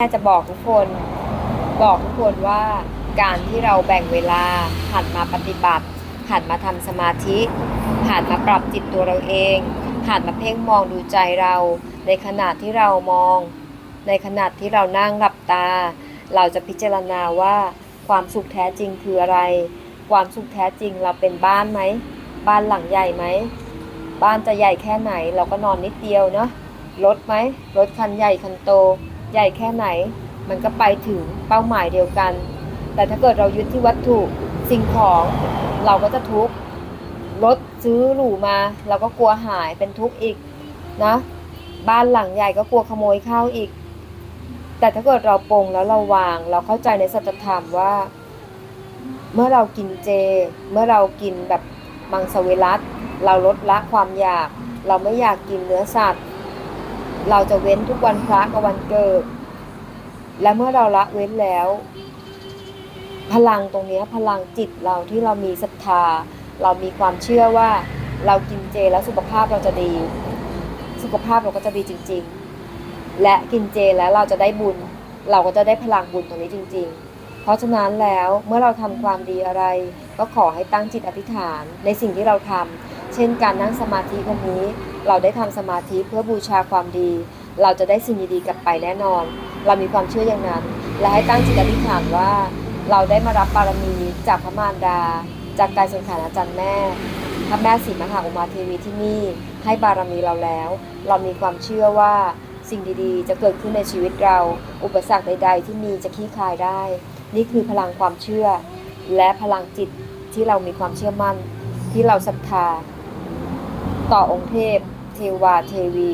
แม่จะบอกทุกคน บอกทุกคนว่าการที่เราแบ่งเวลาหันมาปฏิบัติหันมาทำสมาธิหันมาปรับจิตตัวเราเองหันมาเพ่งมองดูใจเรา ในขณะที่เรามอง ในขณะที่เรานั่งหลับตา เราจะพิจารณาว่าความสุขแท้จริงคืออะไร ความสุขแท้จริงเราเป็นบ้านไหม บ้านหลังใหญ่ไหม บ้านจะใหญ่แค่ไหน เราก็นอนนิดเดียวเนาะรถไหมรถคันใหญ่คันโต ใหญ่แค่ไหน มันก็ไปถึงเป้าหมายเดียวกัน แต่ถ้าเกิดเรายึดที่วัตถุสิ่งของเราก็จะทุกข์รถซื้อหรูมา เราก็กลัวหายเป็นทุกข์อีกนะบ้านหลังใหญ่ก็กลัวขโมยเข้าอีก แต่ถ้าเกิดเราปรงแล้วเราวาง เราเข้าใจในสัจธรรมว่า เมื่อเรากินเจ เมื่อเรากินแบบมังสวิรัตเราลดละความอยาก เราไม่อยากกินเนื้อสัตว์ เราจะเว้นทุกวันพระกับวันเกิด และเมื่อเราละเว้นแล้ว พลังตรงนี้พลังจิตเราที่เรามีศรัทธา เรามีความเชื่อว่าเรากินเจแล้วสุขภาพเราจะดี สุขภาพเราก็จะดีจริง ๆ และกินเจแล้วเราจะได้บุญ เราก็จะได้พลังบุญตรงนี้จริง ๆ เพราะฉะนั้นแล้วเมื่อเราทำความดีอะไร ก็ขอให้ตั้งจิตอธิษฐานในสิ่งที่เราทำเช่นการนั่งสมาธิวันนี้ เราได้ทำสมาธิเพื่อบูชาความดี เราจะได้สิ่งดีๆกลับไปแน่นอน เรามีความเชื่ออย่างนั้น และให้ตั้งจิตอธิษฐานว่า เราได้มารับบารมีจากพระมารดา จากกายสังขารอาจารย์แม่พระแม่ศรีมหาอุมาเทวีที่นี่ให้บารมีเราแล้ว เรามีความเชื่อว่าสิ่งดีๆ จะเกิดขึ้นในชีวิตเรา อุปสรรคใด ๆ ที่มีจะคลี่คลายได้ นี่คือพลังความเชื่อ และพลังจิตที่เรามีความเชื่อมั่น ที่เราศรัทธา ต่อองค์เทพ เทวาเทวี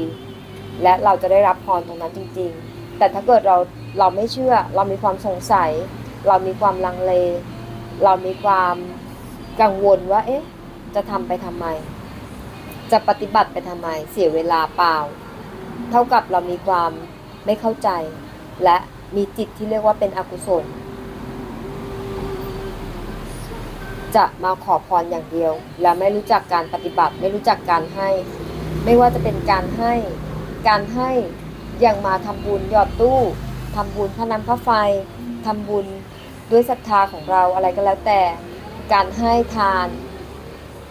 และเราจะได้รับพรตรงนั้นจริง ๆ แต่ถ้าเกิดเราเราไม่เชื่อ เรามีความสงสัย เรามีความลังเล เรามีความกังวลว่า เอ๊ะ จะทำไปทำไม จะปฏิบัติไปทำไม เสียเวลาเปล่า เท่ากับเรามีความไม่เข้าใจ และมีจิตที่เรียกว่าเป็นอกุศล จะมาขอพรอย่างเดียว และไม่รู้จักการปฏิบัติ ไม่รู้จักการให้ ไม่ว่าจะเป็นการให้ การให้อย่างมาทำบุญหยอดตู้ทำบุญพระน้ำพระไฟทำบุญด้วยศรัทธาของเราอะไรก็แล้วแต่ การให้ทาน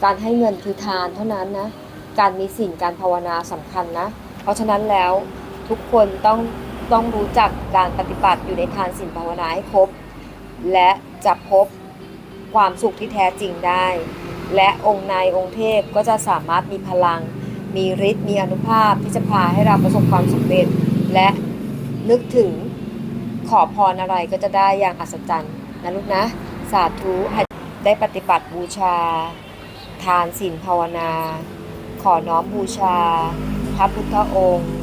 การให้เงินคือทานเท่านั้นนะ การมีสิ่งการภาวนาสำคัญนะ เพราะฉะนั้นแล้วทุกคนต้องต้องรู้จักการปฏิบัติอยู่ในทานศีลภาวนาให้ครบ และจะพบความสุขที่แท้จริงได้ และองค์นายองค์เทพก็จะสามารถมีพลัง มีฤทธิ์มีอนุภาพที่จะพาให้เราประสบความสำเร็จ และนึกถึงขอพรอะไรก็จะได้อย่างอัศจรรย์นะลูกนะ สาธุให้ได้ปฏิบัติบูชา ทานศีลภาวนา ขอน้อมบูชา พระพุทธองค์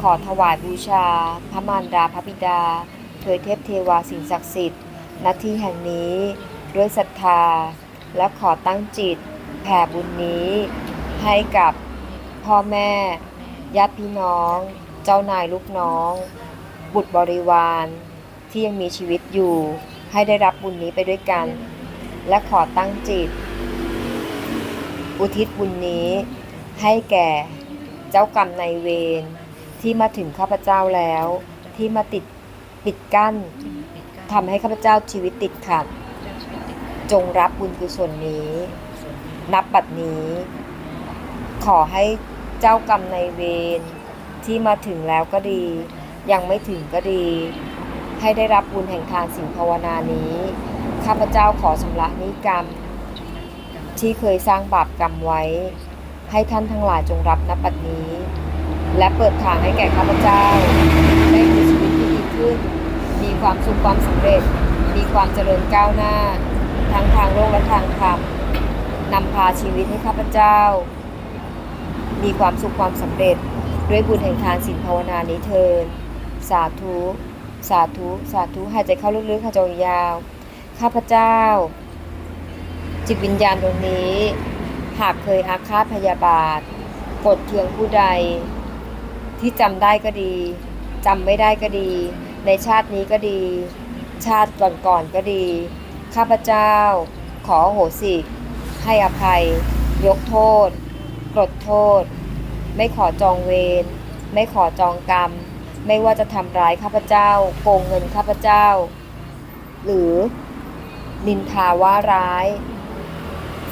ขอถวายบูชา พระมารดาพระบิดาเทวยเทพเทวาสิ่งศักดิ์สิทธิ์ณที่แห่งนี้ด้วยศรัทธา และขอตั้งจิตแผ่บุญนี้ให้กับ พ่อแม่ญาติพี่น้อง เจ้านายลูกน้อง บุตรบริวารที่ยังมีชีวิตอยู่ ให้ได้รับบุญนี้ไปด้วยกัน และขอตั้งจิต อุทิศบุญนี้ ให้แก่เจ้ากรรมนายเวรที่มาถึงข้าพเจ้าแล้ว ที่มาติดปิดกั้นทำให้ข้าพเจ้าชีวิตติดขัด จงรับบุญกุศลนี้ นับบัดนี้ ขอให้ เจ้ากรรมในเวรที่มาถึงแล้วก็ดี ยังไม่ถึงก็ดี ให้ได้รับบุญแห่งทานสิ่งภาวนานี้ ข้าพเจ้าขอชำระนี้กรรม ที่เคยสร้างบาปกรรมไว้ ให้ท่านทั้งหลายจงรับนับบัดนี้ และเปิดทางให้แก่ข้าพเจ้า ได้มีชีวิตที่ดีขึ้น มีความสุขความสำเร็จ มีความเจริญก้าวหน้า ทั้งทางโลกและทางธรรมนำพาชีวิตให้ข้าพเจ้า มีความสุขความสำเร็จ ด้วยบุญแห่งทานศีลภาวนานี้เทินสาธุ สาธุ สาธุหายใจเข้าลึกๆหายใจยาว ข้าพเจ้า จิตวิญญาณดวงนี้ หากเคยอาฆาตพยาบาทกดเคืองผู้ใด ที่จำได้ก็ดีจำไม่ได้ก็ดี ในชาตินี้ก็ดี ชาติก่อนๆก็ดี ข้าพเจ้า ขออโหสิ ให้อภัย ยกโทษ กลดโทษ ไม่ขอจองเวร ไม่ขอจองกรรม ไม่ว่าจะทำร้ายข้าพเจ้า โกงเงินข้าพเจ้า หรือนินทาว่าร้าย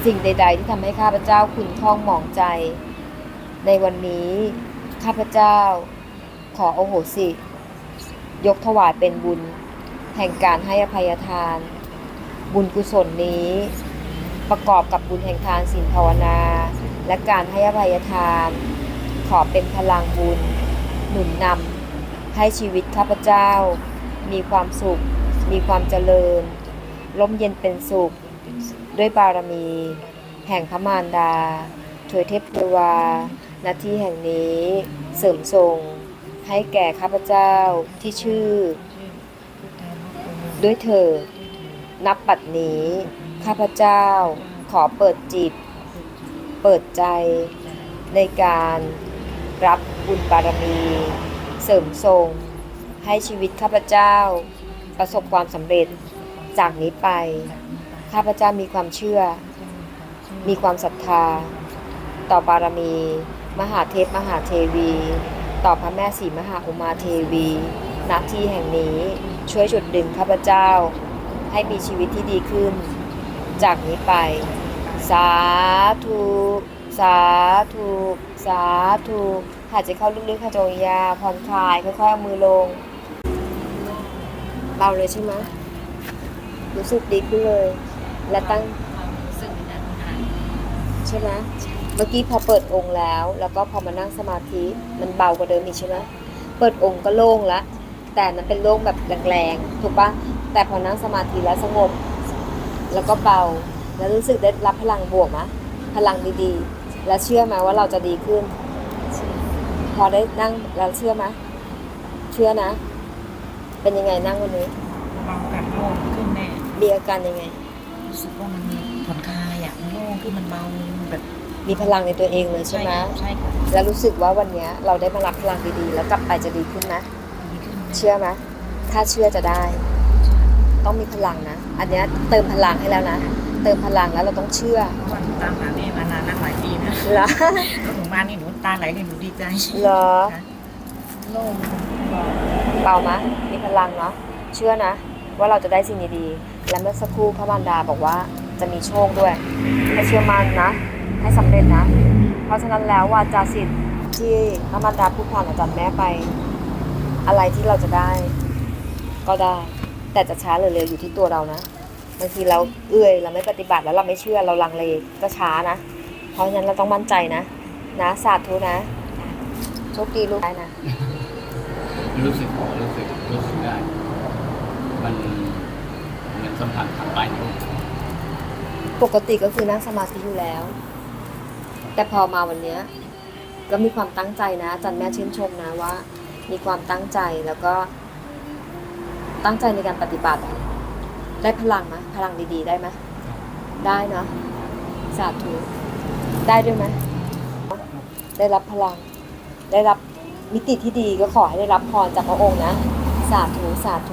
สิ่งใด ๆ ที่ทำให้ข้าพเจ้าขุ่นข้องหมองใจ ในวันนี้ข้าพเจ้า ขอโอโหสิ ยกถวายเป็นบุญ แห่งการให้อภัยทาน บุญกุศลนี้ ประกอบกับบุญแห่งทานศีลภาวนา และการให้อภัยทาน ขอเป็นพลังบุญ หนุนนำให้ชีวิตข้าพเจ้า มีความสุข มีความเจริญร่มเย็นเป็นสุข ด้วยบารมี แห่งพระมารดาถวยเทพเทวาณที่แห่งนี้เสริมทรงให้แก่ข้าพเจ้าที่ชื่อ ด้วยเถิด นับปัดนี้ ข้าพเจ้าขอเปิดจิต เปิดใจ ในการรับบุญบารมี เสริมทรง ให้ชีวิตข้าพเจ้า ประสบความสำเร็จจากนี้ไป ข้าพเจ้ามีความเชื่อ มีความศรัทธา ต่อบารมี มหาเทพมหาเทวี ต่อพระแม่ศรีมหาอุมาเทวีณที่แห่งนี้ช่วยจุดดึงข้าพเจ้า ให้มีชีวิตที่ดีขึ้น จากนี้ไป สาธุ สาธุ สาธุหายใจเข้าลึกๆหายใจออกยาผ่อนคลายค่อยๆเอามือลงเบาเลยใช่ไหมรู้สึกดีขึ้นเลย และตั้งในนั้นหายใช่ไหมเมื่อกี้พอเปิดองค์แล้ว แล้วก็พอมานั่งสมาธิมันเบากว่าเดิมอีกใช่ไหมเปิดองค์ก็โล่งละแต่นั้นเป็นโล่งแบบแรงๆถูกปะ แต่พอนั่งสมาธิแล้วสงบ แล้วก็เบา แล้วรู้สึกได้รับพลังบวกมะพลังดีๆ แล้วเชื่อไหมว่าเราจะดีขึ้น พอได้นั่งแล้วเชื่อไหมเชื่อนะ เป็นยังไงนั่งวันนี้เบาแบบโล่งขึ้นแน่มีอาการยังไง รู้สึกว่ามันผ่อนคลายอะมันโล่งขึ้นมันเบาแบบมีพลังในตัวเองเลยใช่ไหมค่ะใช่ค่ะแล้วรู้สึกว่าวันเนี้ยเราได้มารับพลังดีๆ แล้วกลับไปจะดีขึ้นไหมดีขึ้นแน่เชื่อไหมถ้าเชื่อจะได้ ต้องมีพลังนะ อันเนี้ยเติมพลังให้แล้วนะ เติมพลังแล้วเราต้องเชื่อเพราะว่าหนูตามหาแม่มานานนักหลายปีนะเหรอแล้วหนูมานี่หนูตาไหลเลยหนูดีใจเหรอค่ะโล่งเบาเปล่ามะมีพลังเนาะเชื่อนะ ว่าเราจะได้สิ่งดีๆและเมื่อสักครู่พระมารดาบอกว่าจะมีโชคด้วยให้เชื่อมั่นนะ ให้สำเร็จนะ เพราะฉะนั้นแล้ววาจาสิทธิ์ที่พระมารดาพูดผ่านอาจารย์แม่ไป อะไรที่เราจะได้ ก็ได้ แต่จะช้าหรือเร็วอยู่ที่ตัวเรานะบางทีเราเอื้อยเราไม่ปฏิบัติแล้วเราไม่เชื่อเราลังเลก็ช้านะ เพราะฉะนั้นเราต้องมั่นใจนะนะสาธุนะโชคดีลูกได้นะรู้สึกรู้สึกรู้สึกได้ มันเหมือนสัมผัสทางปลายนิ้วปกติก็คือนั่งสมาธิอยู่แล้ว แต่พอมาวันเนี้ยก็มีความตั้งใจนะอาจันแม่ชื่นชมนะว่า มีความตั้งใจแล้วก็ ตั้งใจในการปฏิบัติ ได้พลังไหมพลังดีๆ ได้ไหมได้เนาะสาธุได้ด้วยไหมได้รับพลัง ได้รับมิติที่ดีก็ขอให้ได้รับพรจากพระองค์นะ สาธุสาธุ